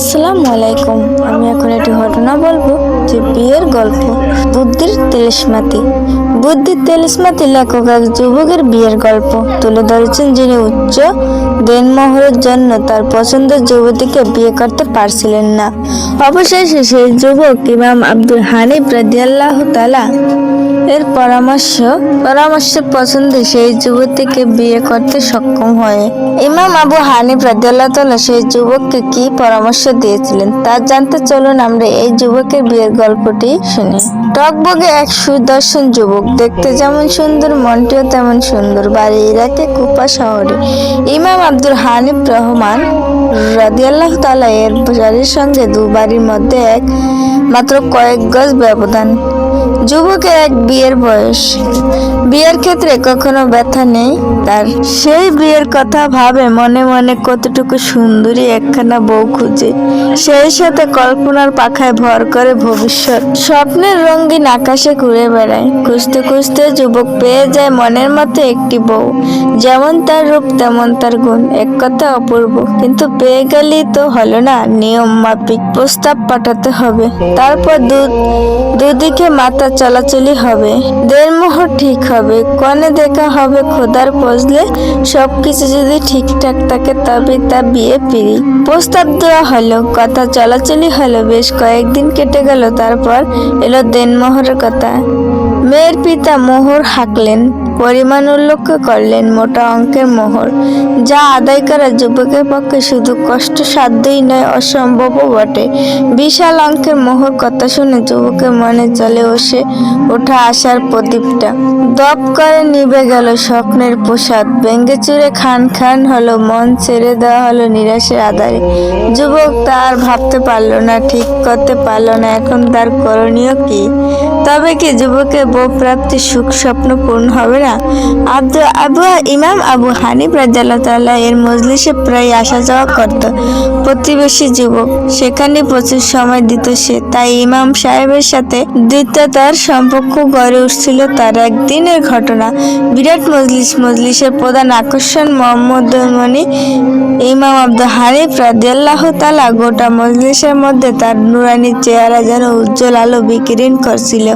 আসসালামু আলাইকুম। আমি এখন একটি ঘটনা বলব যে বিয়ের গল্প, বুদ্ধির তেলিসমাতি। বুদ্ধির তেলিসমাতি লেখক এক যুবকের বিয়ের গল্প। তুলে ধরেছেন যিনি উচ্চ দেনমোহরের জন্য তার পছন্দের যুবতীকে বিয়ে করতে পারছিলেন না। অবশেষে সেই যুবক ইমাম আব্দুল হানিফ রাদিয়াল্লাহ তালা এর পরামর্শ পরামর্শ পছন্দে, সেই যুবতীকে বিয়ে করতে সক্ষম হয়। ইমাম আবু হানিফ রাদিয়াল্লাহ সেই যুবককে কি পরামর্শ দিয়েছিলেন তা জানতে চলুন আমরা এই যুবকের বিয়ের গল্পটি শুনি। টকবগে এক সুদর্শন যুবক, দেখতে যেমন সুন্দর, মনটিও তেমন সুন্দর। বাড়ি ইরাকে, কুপা শহরে। ইমাম আব্দুল হানিফ রহমান রাদিয়াল্লাহ তাআলা এর বাড়ির সঙ্গে দু বাড়ির মধ্যে এক, মাত্র কয়েক গজ ব্যবধান। যুবকের এক বিয়ের বয়স। বিয়ের ক্ষেত্রে কখনো ব্যথা নেই, তার সেই বিয়ের কথা ভাবে মনে মনে কতটুকু সুন্দরী একখানা বউ খুঁজে। সেই সাথে কল্পনার পাখায় ভর করে ভবিষ্যৎ। স্বপ্নের রঙিন আকাশে ঘুরে বেড়ায়। খুঁজতে খুঁজতে যুবক পেয়ে যায় মনের মতো একটি বউ। যেমন তার রূপ, তেমন তার গুণ। এক কথা অপূর্ব। কিন্তু পেয়ে গেলেই তো হলো না, নিয়ম মাফিক প্রস্তাব পাঠাতে হবে। তারপর দুদিকে মাথা চলাচলি হবে। দেড় মোহর ঠিক হবে। কনে দেখা হবে খোদার পজলে সবকিছু যদি ঠিকঠাক থাকে তবে তা বিয়ে পিড়ি প্রস্তাব দেওয়া হলো, কথা চলাচলি হলো। বেশ কয়েকদিন কেটে গেল, তারপর এলো দেনমোহরের কথা। মেয়ের পিতা মোহর হাঁকলেন, পরিমাণ উল্লেখ করলেন মোটা অঙ্কের মোহর, যা আদায় করা যুবকের পক্ষে শুধু কষ্টসাধ্যই নয়, অসম্ভবও বটে। বিশাল অঙ্কের মোহর কথা শুনে যুবকের মনে চলে ওসে ওঠা আসার প্রদীপটা। দপ করে নিভে গেল স্বপ্নের প্রসাদ ভেঙ্গে চুরে খান খান হলো, মন ছেড়ে দেওয়া হলো নিরাশের আধারে। যুবক তার ভাবতে পারল না, ঠিক করতে পারল না, এখন তার করণীয় কি? তবে কি যুবকের বউ প্রাপ্তির সুখ স্বপ্ন পূর্ণ হবে না। আব্দুল আবু ইমাম আবু হানিফ রাজ্লাহ তাল্লাহ এর মজলিসে প্রায় আসা যাওয়া করত। প্রতিবেশী যুবক, সেখানে প্রচুর সময় দিত সে। তাই ইমাম সাহেবের সাথে দ্বিতীয়তার সম্পর্ক গড়ে উঠছিল তার একদিনের ঘটনা। বিরাট মজলিস মজলিসের প্রধান আকর্ষণ মোহাম্মদ মনি, ইমাম আব্দুল হানিফ রাদিয়াল্লাহু তালা গোটা মজলিসের মধ্যে তার নুরানি চেহারা যেন উজ্জ্বল আলো বিকিরণ করছিল।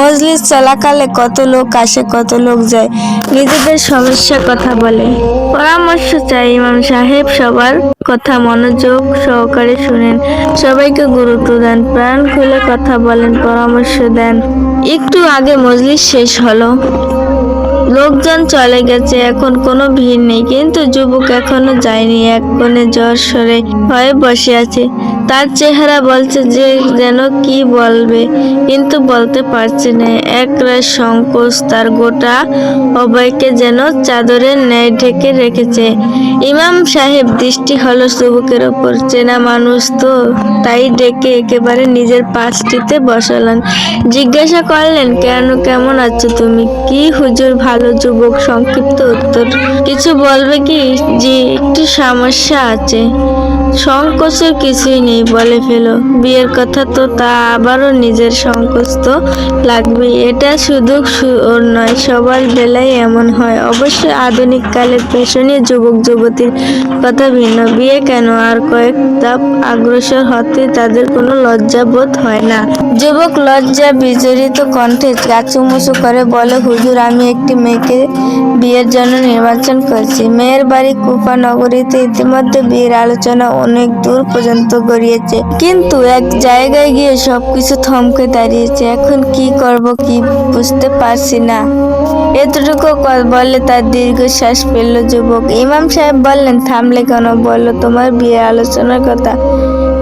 মজলিস চলাকালে কত লোক আসে, কত লোক যায়, নিজেদের সমস্যার কথা বলে। পরামর্শ চাই ইমাম সাহেব সবার কথা মনোযোগ সহকারে শুনেন। সবাইকে গুরুত্ব দেন, প্রাণ খুলে কথা বলেন, পরামর্শ দেন। একটু আগে মজলিস শেষ হলো। লোকজন চলে গেছে, এখন কোনো ভিড় নেই, কিন্তু যুবক এখনও যায়নি, এক কোণে জ্বর সরে হয়ে বসে আছে। তার চেহারা বলছে যে যেন কি বলবে, কিন্তু বলতে পারছে না। একরাশ সংকোচ তার গোটা অভয়কে যেন চাদরের ন্যায় ঢেকে রেখেছে। ইমাম সাহেব দৃষ্টি হলো যুবকের ওপর। চেনা মানুষ তো তাই ডেকে একেবারে নিজের পাশটিতে বসালেন। জিজ্ঞাসা করলেন, কেন, কেমন আছো তুমি? কি হুজুর ভালো যুবক? সংক্ষিপ্ত উত্তর। কিছু বলবে কি? যে একটু সমস্যা আছে। সংকোচের কিছুই নেই বলে ফেলো। বিয়ের কথা তো তা আবারও নিজের সংকোচ তো লাগবে এটা শুধু ওর নয়, সবার বেলায় এমন হয়। অবশ্যই আধুনিক কালের পেশনীয় যুবক যুবতীর কথা ভিন্ন। বিয়ে কেন? আর কয়েক ধাপ অগ্রসর হতে তাদের কোনো লজ্জা বোধ হয় না। যুবক লজ্জা বিজড়িত কণ্ঠে কাচুমুচু করে বলে, হুজুর, আমি একটি মেয়েকে বিয়ের জন্য নির্বাচন করছি। মেয়ের বাড়ি কুপা নগরীতে ইতিমধ্যে বিয়ের আলোচনা অনেক দূর পর্যন্ত গড়িয়েছে। কিন্তু এক জায়গায় গিয়ে সবকিছু থমকে দাঁড়িয়েছে। এখন কি করব কি বুঝতে পারছি না। এতটুকু বললে বলে তার দীর্ঘশ্বাস ফেলল যুবক। ইমাম সাহেব বললেন, থামলে কেন বলল তোমার বিয়ে আলোচনার কথা।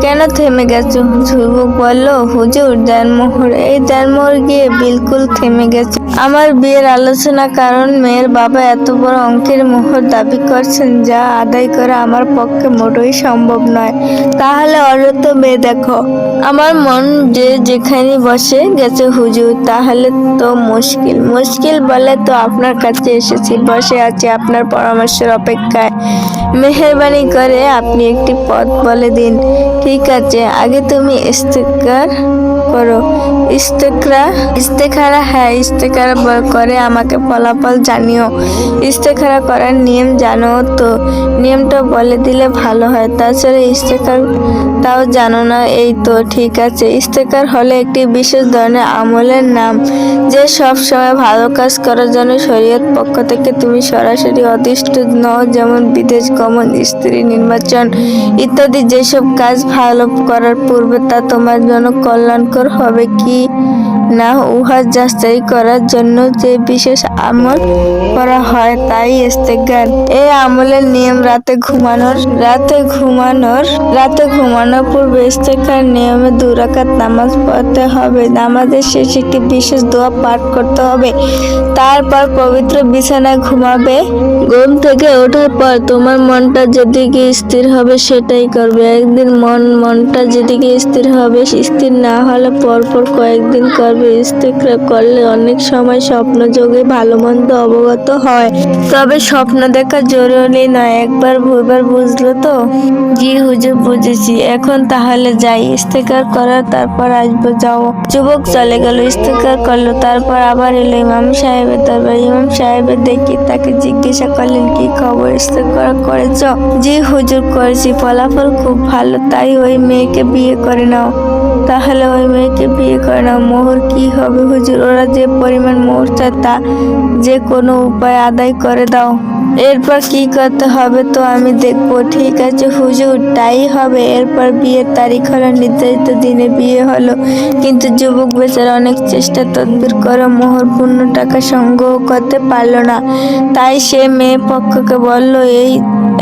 কেন থেমে গেছো? যুবক বলল, হুজুর জানমোহর এই জানমোহর গিয়ে বিলকুল থেমে গেছে। আমার বিয়ের আলোচনা কারণ মেয়ের বাবা এত বড় অঙ্কের মোহর দাবি করছেন যা আদায় করা আমার পক্ষে মোটেই সম্ভব নয়। তাহলে অরত মেয়ে দেখো। আমার মন যে যেখানে বসে গেছে হুজুর, তাহলে তো মুশকিল। মুশকিল বলে তো আপনার কাছে এসেছি, বসে আছি আপনার পরামর্শের অপেক্ষায়। মেহরবানি করে আপনি একটি পথ বলে দিন। ঠিক আছে, আগে তুমি ইস্তেকার করো। ইস্তেকরা, ইস্তেখারা হ্যাঁ ইস্তেখারা করে আমাকে ফলাফল জানিও। ইস্তেখারা করার নিয়ম জানো তো। নিয়মটা বলে দিলে ভালো হয়। তাছাড়া ইস্তেকার তাও জানো না, এই তো, ঠিক আছে। ইস্তেকার হলে একটি বিশেষ ধরনের আমলের নাম, যে সব সময় ভালো কাজ করার জন্য শরীয়ত পক্ষ থেকে তুমি সরাসরি অদিষ্ট নও, যেমন বিদেশ গমন স্ত্রী, নির্বাচন ইত্যাদি যেসব কাজ ভালো করার পূর্বে তা তোমার জন্য কল্যাণকর হবে কি? না, উহা যাচাই করার জন্য যে বিশেষ আমল করা হয় তাই ইস্তেগার। এই আমলের নিয়ম রাতে ঘুমানোর রাতে ঘুমানোর রাতে ঘুমানোর পূর্বে ইস্তেগার নিয়মে দুরাকাত নামাজ পড়তে হবে। নামাজের শেষে একটি বিশেষ দোয়া পাঠ করতে হবে। তারপর পবিত্র বিছানায় ঘুমাবে। ঘুম থেকে ওঠার পর তোমার মনটা যেদিকে স্থির হবে সেটাই করবে। একদিন মন, মনটা যেদিকে স্থির হবে, স্থির না হলে পরপর কয়েকদিন করবে। ইস্তেকরা করলে অনেক সময় স্বপ্ন যোগে ভালো মন্দ অবগত হয়। তবে স্বপ্ন দেখা জরুরি না, একবার ভুলবার বুঝলো তো? জি হুজুর, বুঝেছি। এখন তাহলে যাই, ইস্তেকার করার তারপর আসব যাও যুবক চলে গেল, ইস্তেকার করল, তারপর আবার এলো ইমাম সাহেবের দরবার। ইমাম সাহেবের দেখি তাকে জিজ্ঞাসা করলেন, কি খবর? ইস্তেকার করেছ? জি হুজুর, করেছি। ফলাফল খুব ভালো, তাই ওই মেয়েকে বিয়ে করে নাও। তাহলে ওই মেয়েকে বিয়ে করে নাও। মোহর, কি হবে হুজুর? ওরা যে পরিমাণ মোহর চায় তা যে কোনো উপায় আদায় করে দাও। এরপর কি করতে হবে তো আমি দেখব। ঠিক আছে হুজুর, তাই হবে। এরপর বিয়ের তারিখ হলো, নির্ধারিত দিনে বিয়ে হলো। কিন্তু যুবক বেচারা অনেক চেষ্টা তদবির করে মোহর পূর্ণ টাকা সংগ্রহ করতে পারল না। তাই সে মেয়ে পক্ষকে বলল, এই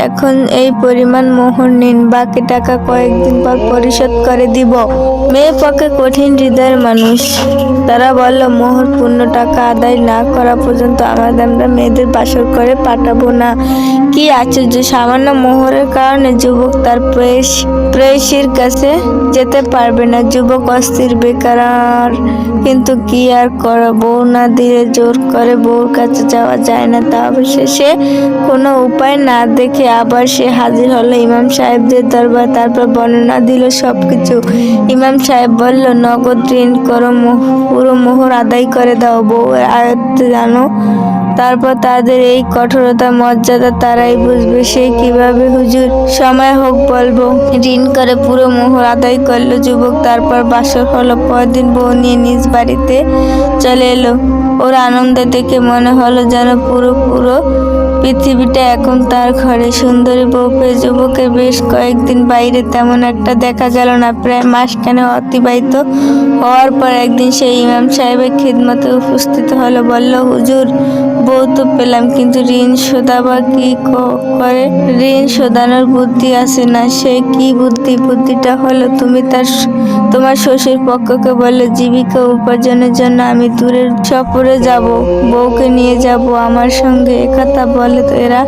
এখন এই পরিমাণ মোহর নিন, বাকি টাকা কয়েকদিন পর পরিশোধ করে দিব। মেয়ে পক্ষে কঠিন হৃদয়ের মানুষ। তারা বলল, মোহর পূর্ণ টাকা আদায় না করা পর্যন্ত আমাদের আমরা মেয়েদের বাসর করে পাঠাবো না। কি আশ্চর্য, সামান্য মোহরের কারণে যুবক তার প্রেস প্রেয়সীর কাছে যেতে পারবে না। যুবক অস্থির, বেকার কিন্তু কি আর করা বউ না দিলে জোর করে বউর কাছে যাওয়া যায় না। তা অবশেষে কোনো উপায় না দেখে আবার সে হাজির হলো। ইমাম সাহেবদের দরবার তারপর বর্ণনা দিল সবকিছু। ইমাম সাহেব বলল, নগদ ঋণ করো পুরো মোহর আদায় করে দাও বউ আয়ত্তে জানো। তারপর তাদের এই কঠোরতা, মর্যাদা তারাই বুঝবে। সে কীভাবে হুজুর, সময় হোক বলব। ঋণ করে পুরো মোহর আদায় করল যুবক। তারপর বাসর হলো। পরদিন বউ নিয়ে নিজ বাড়িতে চলে এলো। ওর আনন্দ দেখে মনে হলো যেন পুরো পুরো পৃথিবীটা এখন তার ঘরে সুন্দরী বউ পেয়ে যুবকের বেশ কয়েকদিন বাইরে তেমন একটা দেখা গেল না। প্রায় মাসখানে অতিবাহিত হওয়ার পর একদিন সেই ইমাম সাহেবের খিদমতে উপস্থিত হলো, বলল, হুজুর, বউ তো পেলাম, কিন্তু ঋণ শোধাবা কি করে? ঋণ শোধানোর বুদ্ধি আছে না, সে কি বুদ্ধি? বুদ্ধিটা হলো তুমি তার তোমার শ্বশুর পক্ষকে বলে জীবিকা উপার্জনের জন্য আমি দূরের সফরে যাব, বউকে নিয়ে যাব, আমার সঙ্গে একথা বলে। তো এরা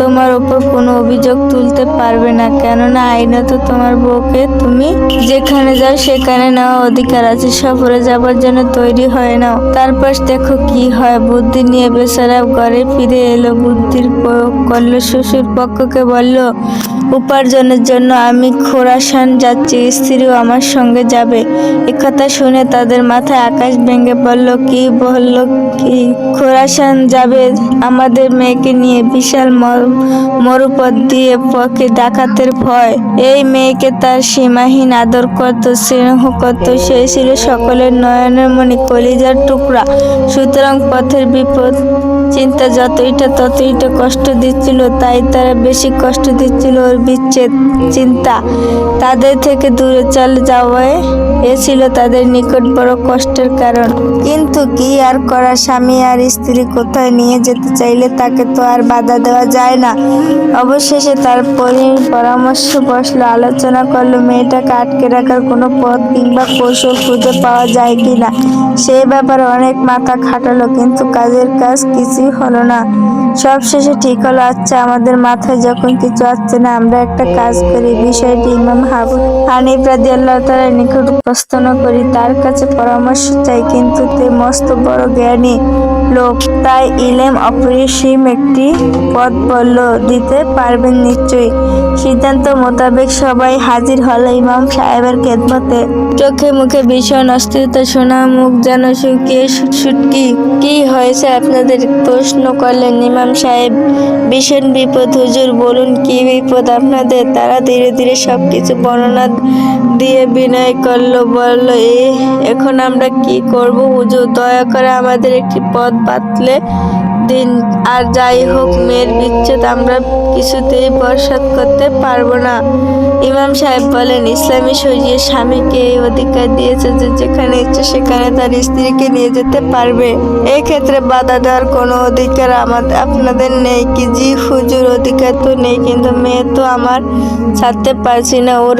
তোমার ওপর কোনো অভিযোগ তুলতে পারবে না। কেননা আইনত তোমার বউকে তুমি যেখানে যাও সেখানে নেওয়া অধিকার আছে। সফরে যাবার জন্য তৈরি হয়ে নাও। তারপর দেখো কি হয়। বুদ্ধি নিয়ে বেচারা ঘরে ফিরে এলো। বুদ্ধির প্রয়োগ করল। শ্বশুর পক্ষকে বলল উপার্জনের জন্য আমি খোরাসান যাচ্ছি। স্ত্রীও আমার সঙ্গে যাবে। একথা শুনে তাদের মাথায় আকাশ ভেঙে পড়ল। কি বলল কি? খোরাসান যাবে আমাদের মেয়েকে নিয়ে বিশাল মর- মরুপথ দিয়ে পক্ষে ডাকাতের ভয়। এই মেয়েকে তার সীমাহীন আদর করত, স্নেহ করত। সে ছিল সকলের নয়নের মণি, কলিজার টুকরা। সুতরাং পথের বিপদ চিন্তা যতইটা ততইটা কষ্ট দিচ্ছিল, তাই তারা বেশি কষ্ট দিচ্ছিল। ওর বিচ্ছেদ চিন্তা তাদের থেকে দূরে চলে যাওয়ায় এ ছিল তাদের নিকট বড় কষ্টের কারণ। কিন্তু কি আর করা, স্বামী আর স্ত্রী কোথায় নিয়ে যেতে চাইলে তাকে তো আর বাধা দেওয়া যায় না। অবশেষে তার পরি- পরামর্শ বসল, আলোচনা করল, মেয়েটাকে আটকে রাখার কোনো পথ কিংবা কৌশল খুঁজে পাওয়া যায় কিনা, সেই ব্যাপারে অনেক মাথা খাটালো, কিন্তু কাজের কাজ কিছুই হলো না। সব শেষে ঠিক হলো। আচ্ছা আমাদের মাথায় যখন কিছু আসছে না, আমরা একটা কাজ করি। বিষয়টি ইমাম হাবু হানিফ রাজি আল্লাহ তালার নিকট উপস্থাপন করি। তার কাছে পরামর্শ চাই, কিন্তু তে মস্ত বড় জ্ঞানী লোক। তাই ইলেম অপরিসীম একটি পথ বলল দিতে পারবেন নিশ্চয়ই। সিদ্ধান্ত মোতাবেক সবাই হাজির হলো ইমাম সাহেবের খেদমতে। চোখে মুখে ভীষণ অস্থিরতা শোনা মুখ যেন শুকিয়ে সুটকি কি হয়েছে আপনাদের? প্রশ্ন করলেন ইমাম সাহেব। ভীষণ বিপদ, হুজুর বলুন কি বিপদ আপনাদের? তারা ধীরে ধীরে সব কিছু বর্ণনা দিয়ে বিনয় করল, বলল এ এখন আমরা কি করব হুজুর? দয়া করে আমাদের একটি পথ বাতলে দিন। আর যাই হোক, মেয়ের বিচ্ছেদ আমরা কিছুতেই বরসাত করতে পারব না। ইমাম সাহেব বলেন, ইসলামী শরীর স্বামীকে এই অধিকার দিয়েছে যে যেখানে ইচ্ছে সেখানে তার স্ত্রীকে নিয়ে যেতে পারবে। এই ক্ষেত্রে বাধা দেওয়ার কোনো অধিকার আমাদের আপনাদের নেই কি? জি হুজুর, অধিকার তো নেই, কিন্তু মেয়ে তো আমার ছাড়তে পারছি না। ওর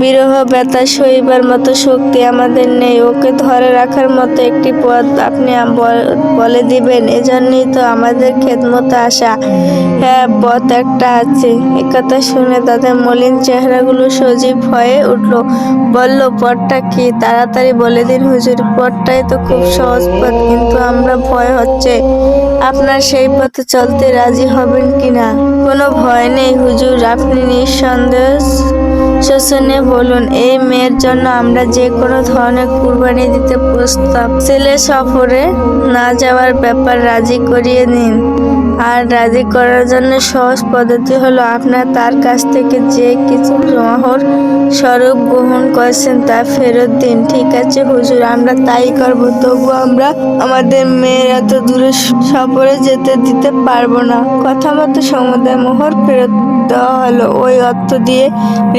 বিরহ ব্যথা সইবার মতো শক্তি আমাদের নেই। ওকে ধরে রাখার মতো একটি পথ আপনি বলে দিবেন। এজন্যই তো আমাদের খেদমতে আসা হ্যাঁ পথ একটা আছে। একথা শুনে তাদের মলিন চেহারাগুলো সজীব হয়ে উঠল। বলল, পথটা কি? তাড়াতাড়ি বলে দিন, হুজুর, পথটাই তো খুব সহজ পথ, কিন্তু আমরা ভয় হচ্ছে। আপনার সেই পথে চলতে রাজি হবেন কিনা কোনো ভয় নেই হুজুর, আপনি নিঃসন্দেহ শোষণে বলুন, এই মেয়ের জন্য আমরা যে কোনো ধরনের কুরবানি দিতে প্রস্তাব। ছেলে সফরে না যাওয়ার ব্যাপার, রাজি করিয়ে নিন। আর রাজি করার জন্য সহজ পদ্ধতি হলো আপনার তার কাছ থেকে যে কিছু মহর স্বরূপ গ্রহণ করেছেন তা ফেরত দিন। ঠিক আছে, হুজুর, আমরা তাই করব। তবু আমরা আমাদের মেয়ের এত দূরে সফরে যেতে দিতে পারব না। কথা মতো সমুদায় মোহর ফেরত দেওয়া হলো। ওই অর্থ দিয়ে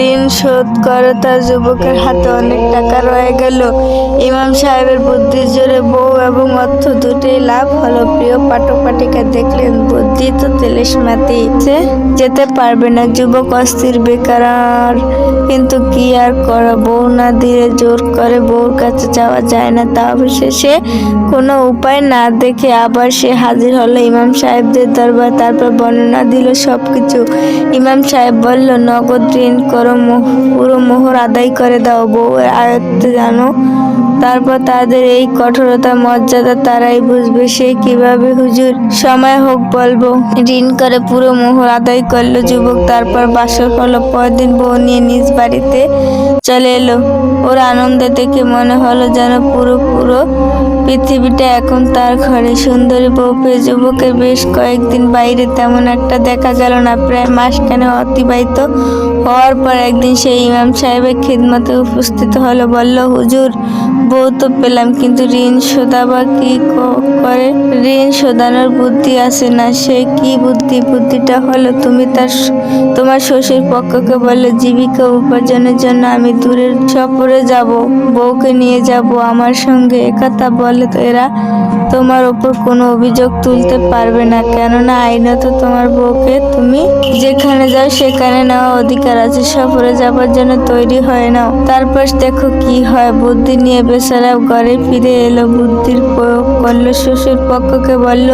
ঋণ শোধ করে, তার যুবকের হাতে অনেক টাকা রয়ে গেল। ইমাম সাহেবের বুদ্ধির জোরে বউ এবং অর্থ দুটোই লাভ হলো। প্রিয় পাঠক পাঠিকা দেখলেন, বুদ্ধি তো তেলেশ মাতি যেতে পারবে না, যুবক অস্থির, বেকার। কিন্তু কি আর করা? বউ না দিয়ে জোর করে বউর কাছে যাওয়া যায় না। তা অবশেষে কোনো উপায় না দেখে আবার সে হাজির হলো। ইমাম সাহেবদের দরবার তারপর বর্ণনা দিল সবকিছু। ইমাম সাহেব বলল, নগদ ঋণ করো পুরো মোহর আদায় করে দাও, বউয়ের আয়ত্ত জানো। তারপর তাদের এই কঠোরতা, মর্যাদা তারাই বুঝবে। সে কীভাবে হুজুর, সময় হোক বলব। ঋণ করে পুরো মোহর আদায় করল যুবক। তারপর বাসর হলো। পরদিন বউ নিয়ে নিজ বাড়িতে চলে এলো। ওর আনন্দ দেখে মনে হলো যেন পুরো পুরো পৃথিবীটা এখন তার ঘরে সুন্দরী বউ যুবকের বেশ কয়েকদিন বাইরে তেমন একটা দেখা গেল না। প্রায় মাসখানে অতিবাহিত হওয়ার পর একদিন সেই ইমাম সাহেবের খিদমতে উপস্থিত হলো, বলল, হুজুর, বউ তো পেলাম, কিন্তু ঋণ শোধাবা কি করে? ঋণ শোধানোর বুদ্ধি আছে না, সে কি বুদ্ধি? বুদ্ধিটা হলো তুমি তার তোমার শ্বশুর পক্ষকে বলে জীবিকা উপার্জনের জন্য আমি দূরের সফরে যাব, বউকে নিয়ে যাব, আমার সঙ্গে একথা বলে। তো এরা তোমার ওপর কোনো অভিযোগ তুলতে পারবে না। কেননা আইনত তোমার বউকে তুমি যেখানে যাও সেখানে নেওয়া অধিকার আছে। সফরে যাবার জন্য তৈরি হয়ে নাও। তারপর দেখো কি হয়। বুদ্ধি নিয়ে বেচারা ঘরে ফিরে এলো। বুদ্ধির প্রয়োগ করল। শ্বশুর পক্ষকে বলল,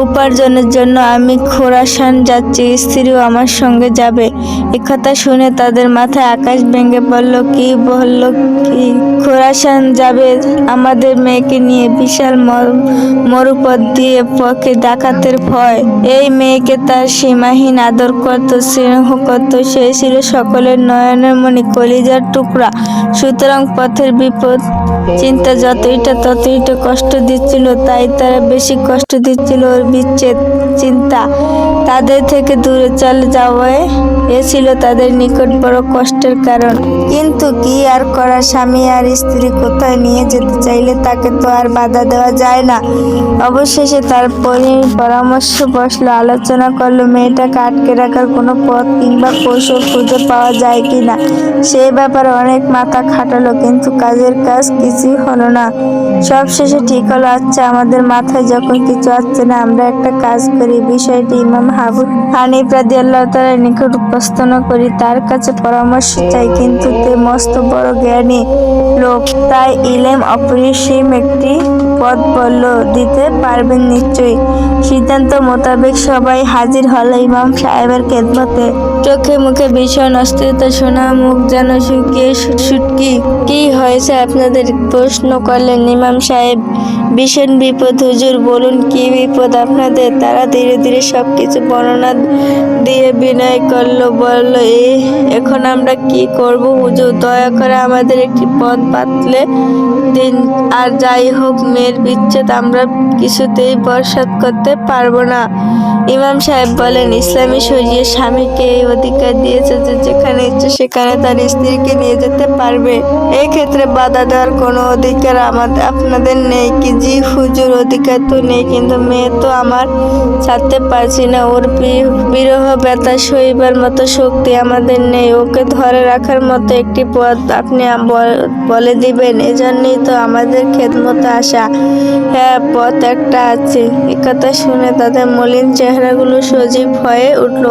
উপার্জনের জন্য আমি খোরাসান যাচ্ছি। স্ত্রীও আমার সঙ্গে যাবে। একথা শুনে তাদের মাথায় আকাশ ভেঙে পড়ল। কি বলল কি? খোরাসান যাবে আমাদের মেয়েকে নিয়ে বিশাল মরুপথ দিয়ে পক্ষে ডাকাতের ভয়। এই মেয়েকে তার সীমাহীন আদর করত, স্নেহ করত, সে ছিল সকলের নয়নের মণি, কলিজার টুকরা। সুতরাং পথের বিপদ চিন্তা যতইটা ততইটা কষ্ট দিচ্ছিল, তাই তারা বেশি কষ্ট দিচ্ছিল ওর বিচ্ছেদ চিন্তা। তাদের থেকে দূরে চলে যাওয়ায় এ ছিল তাদের নিকট বড় কষ্টের কারণ। কিন্তু কি আর করা, স্বামী আর স্ত্রী কোথায় নিয়ে যেতে চাইলে তাকে তো আর বাধা দেওয়া যায় না। অবশেষে তার পরি- পরামর্শ বসল, আলোচনা করল, মেয়েটাকে আটকে রাখার কোনো পথ কিংবা কৌশল খুঁজে পাওয়া যায় কিনা? সেই ব্যাপারে অনেক মাথা খাটালো, কিন্তু কাজের কাজ কিছুই হলো না। সব শেষে ঠিক হলো আচ্ছা আমাদের মাথায় যখন কিছু আসছে না, আমরা একটা কাজ করি। বিষয়টি ইমাম হাবু হানিফ রাদি আল্লাহ নিকট উপস্থাপন করি। তার কাছে পরামর্শ চাই, কিন্তু তে মস্ত বড় জ্ঞানী লোক। তাই ইলেম অপরিসীম একটি পথ বলল, দিতে পারবেন নিশ্চয়ই। সিদ্ধান্ত মোতাবেক সবাই হাজির হলো ইমাম সাহেবের খেদমতে। চোখে মুখে ভীষণ অস্থিরতা শোনা মুখ যেন শুকিয়ে, সুটকি। কি হয়েছে আপনাদের প্রশ্ন করলেন, ইমাম সাহেব, ভীষণ বিপদ, হুজুর, বলুন কি বিপদ আপনাদের? তারা ধীরে ধীরে সব কিছু বর্ণনা দিয়ে বিনয় করল, বলল, এ, এখন আমরা কি করব হুজুর? দয়া করে আমাদের একটি পথ পাতলে দিন, আর যাই হোক, মেয়ের বিচ্ছেদ আমরা কিছুতেই বরসাত করতে পারব না। ইমাম সাহেব বলেন, ইসলামী শরীয় স্বামীকে এই অধিকার দিয়েছে যে যেখানে ইচ্ছে সেখানে তার স্ত্রীকে নিয়ে যেতে পারবে। এই ক্ষেত্রে বাধা দেওয়ার কোনো অধিকার আমাদের আপনাদের নেই কি? জি, হুজুর, অধিকার তো নেই, কিন্তু মেয়ে তো আমার ছাড়তে পারছি না। ওর বিরহ ব্যথা সইবার মতো শক্তি আমাদের নেই। ওকে ধরে রাখার মতো একটি পথ আপনি বলে দিবেন। এজন্যই তো আমাদের খেদমতে আসা। হ্যাঁ পথ একটা আছে। একথা শুনে তাদের মলিন চেহারাগুলো সজীব হয়ে উঠল।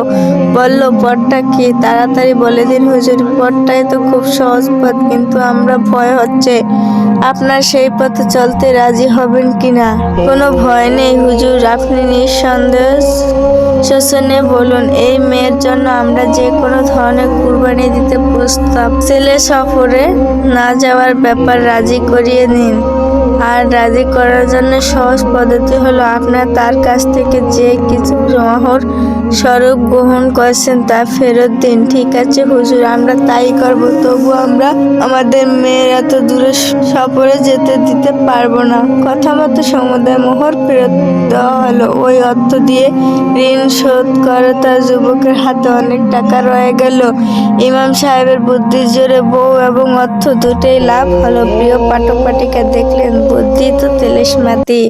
বলল পথটা কি? তাড়াতাড়ি বলে দিন হুজুর পথটাই তো খুব সহজ পথ, কিন্তু আমরা ভয় হচ্ছে। আপনার সেই পথে চলতে রাজি হবেন কিনা? কোনো ভয় নেই হুজুর, আপনি নিঃসন্দেহ শোষণে বলুন, এই মেয়ের জন্য আমরা যে কোনো ধরনের কুরবানি দিতে প্রস্তাব। ছেলে সফরে না যাওয়ার ব্যাপার রাজি করিয়ে নিন। আর রাজি করার জন্য সহজ পদ্ধতি হলো আপনার তার কাছ থেকে যে কিছু মহর স্বরূপ গ্রহণ করেছেন তা ফেরত দিন। ঠিক আছে, হুজুর, আমরা তাই করব। তবু আমরা আমাদের মেয়ের এত দূরে সফরে যেতে দিতে পারব না। কথা মতো সমুদায় মোহর ফেরত দেওয়া হলো। ওই অর্থ দিয়ে ঋণ শোধ করে তার যুবকের হাতে অনেক টাকা রয়ে গেল। ইমাম সাহেবের বুদ্ধির জোরে বউ এবং অর্থ দুটোই লাভ হলো। প্রিয় পাঠক পাঠিকা দেখলেন? বুদ্ধি তো তেলেশ মাতি